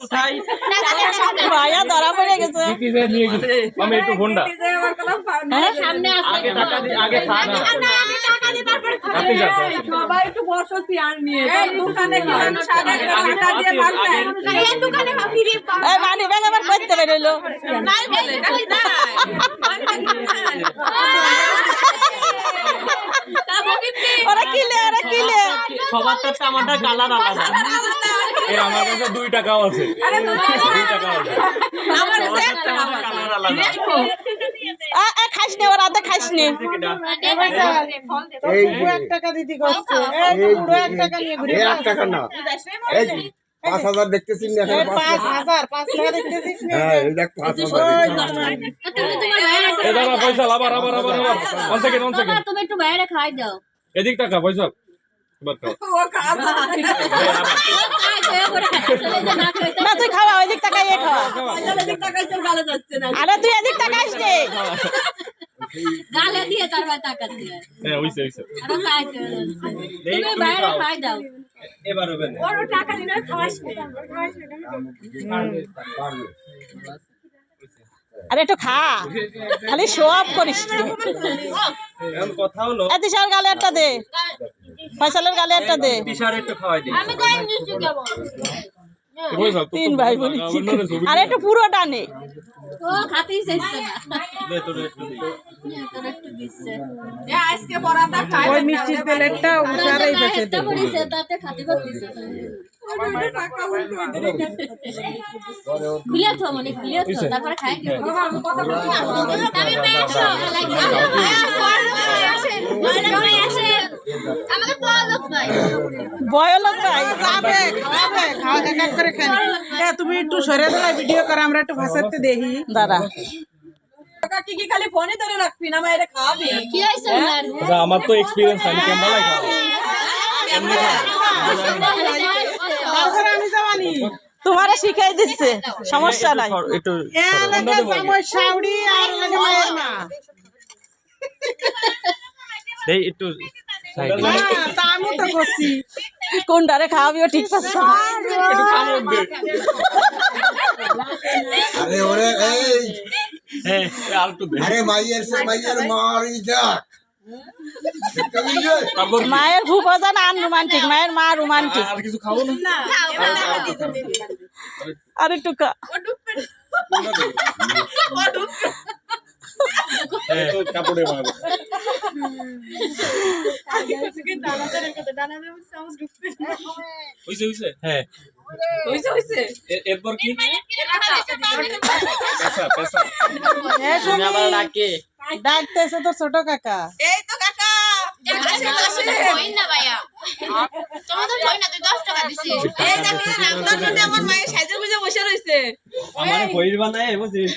কোথায়? ভাইয়া ধরা পড়ে গেছে। দিতে নিয়ে গেছে। আমি একটু ফোনটা। সামনে আগে টাকা দিয়ে আগে খা না। আপনি যান সবাই একটু বসতি আর নিয়ে। দোকানে গেলাম টাকা দিয়ে ভাত এই দোকানে ভাবি এই মানি ব্যাগ আবার করতে বেরোলো। নাই বলে খালি নাই। ওরা কিলে ওরা কিলে। সবার আমারটা কালার আলাদা। এই আমার কাছে দুই টাকাও আছে। দুই টাকাও আমার নে ওরা নে। এই এক টাকা দিদি করছে। এই এই পুরো এক টাকা নিয়ে ঘুরে এক টাকা না। এই পাঁচ হাজার দেখতেছি না এখানে? পাঁচ হাজার। হাজার পাঁচ টাকা দেখতেছিস না? হ্যাঁ এই দেখ পাঁচ হাজার। তুমি তোমার বাইরে এ দাঁড়া পয়সা আবার আবার আবার আবার ওয়ান সেকেন্ড ওয়ান সেকেন্ড তুমি একটু বাইরে খাই দাও। এদিক টাকা পয়সা। খাও। ও না তুই খাওয়া ওই দিক টাকা ইয়ে খাওয়া। আরে তুই এদিক গালে দিয়ে তারপর টাকা হ্যাঁ আরও খাইতে তুমি বাইরে খাই দাও। এবার হবে না। ওর টাকা দিলে খাওয়াস আরে একটু খা। খালি শো অফ করিস কথা হলো এ দিশার গালে একটা দে। ফয়সালের গালে একটা দে। টিশার্ট একটু খাওয়াই দিই। আমি কই নিচ্ছি কেবল তিন ভাই বলি আর একটু পুরো টানে ও খাতেই চাইছে না দে তোর একটু দিই তোর একটু দিচ্ছে। আজকে পরাটা খাই ওই মিষ্টির প্লেটটা বেঁচে মানে তারপরে খাই কি আমি পেয়েছ আমাকে পলক ভাই। খাবে খাবে খাওয়া এক এক করে খাই তুমি একটু সরে দাঁড়ায় ভিডিও করে আমরা একটু ভাষাতে দেখি। দাঁড়া। টাকা কি কি খালি ফোনে ধরে রাখবি না মায়ের খাবি কি হইছে ওনার আচ্ছা আমার তো এক্সপিরিয়েন্স আমি ক্যামেরা লাই তারপরে আমি জানি তোমারে শিখাই দিচ্ছে সমস্যা নাই। একটু এলাকা আর লাগে মায়ের মা এই একটু আমি তো করছি। কোনটারে খাওয়াবিও ঠিক পাচ্ছে আরে ওরে এই। হ্যাঁ আর আরে মারি মায়ের খুব অজান আন রোমান্টিক। মায়ের মা রোমান্টিক। আর কিছু খাব না? আর একটু খা। কাপড়ে মারবো হইছে হইছে? হ্যাঁ। হইছে হইছে। এরপর কি? পেশা পেশা। এ শুনি, ডাকে। ডাকতেছে তো ছোট কাকা। এই তো কাকা। না ভাইয়া? তোমাদের কই না তুই 10 টাকা দিছিস এই দেখো রামদার মধ্যে আমার মায়ের সাইজে বুঝে বসে রয়েছে আমার বানায় বুঝছিস